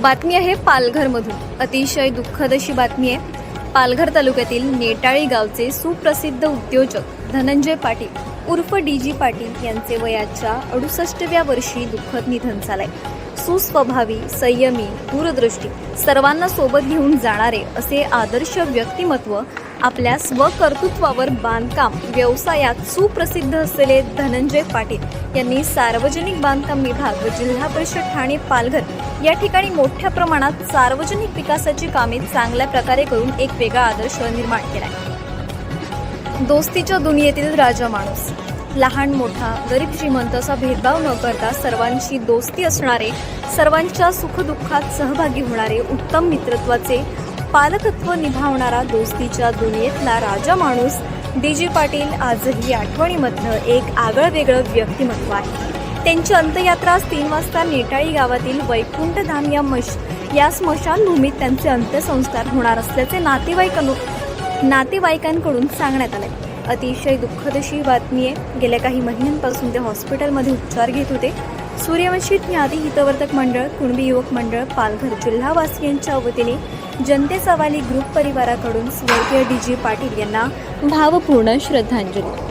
बातमी आहे पालघरमधून. अतिशय दुःखद अशी बातमी आहे. पालघर तालुक्यातील नेटाळी गावचे सुप्रसिद्ध उद्योजक धनंजय पाटील उर्फ डी जी पाटील यांचे वयाच्या अडुसष्टव्या वर्षी दुःखद निधन झालंय. सुस्वभावी संयमी दूरदृष्टी सर्वांना सोबत घेऊन जाणारे असे आदर्श व्यक्तिमत्व आपल्या स्वकर्तृत्वावर बांधकाम व्यवसायात सुप्रसिद्ध असलेले धनंजय पाटील यांनी सार्वजनिक बांधकाम विभाग व जिल्हा परिषद ठाणे पालघर या ठिकाणी मोठ्या प्रमाणात सार्वजनिक विकासाची कामे चांगल्या प्रकारे करून एक वेगळा आदर्श निर्माण केला दोस्तीच्या दुनियेतील राजा माणूस. लहान मोठा गरीब श्रीमंत असा भेदभाव न करता सर्वांशी दोस्ती असणारे सर्वांच्या सुखदुःखात सहभागी होणारे उत्तम मित्रत्वाचे पालकत्व निभावणारा दोस्तीच्या दुनियेतला राजा माणूस डी जी पाटील आजही आठवणीमधलं एक आगळं वेगळं व्यक्तिमत्व आहे. त्यांची अंत्ययात्रा आज तीन वाजता नेटाळी गावातील वैकुंठधाम या मश या स्मशानभूमीत त्यांचे अंत्यसंस्कार होणार असल्याचे नातेवाईक अनु नातेवाईकांकडून सांगण्यात आले. अतिशय दुःखद अशी बातमी आहे. गेल्या काही महिन्यांपासून ते हॉस्पिटलमध्ये उपचार घेत होते. सूर्यवंशी ज्ञाती हितवर्तक मंडळ कुणबी युवक मंडळ पालघर जिल्हावासियांच्या वतीने जनतेचा वाली ग्रुप परिवाराकडून स्वर्गीय डी जी पाटील यांना भावपूर्ण श्रद्धांजली.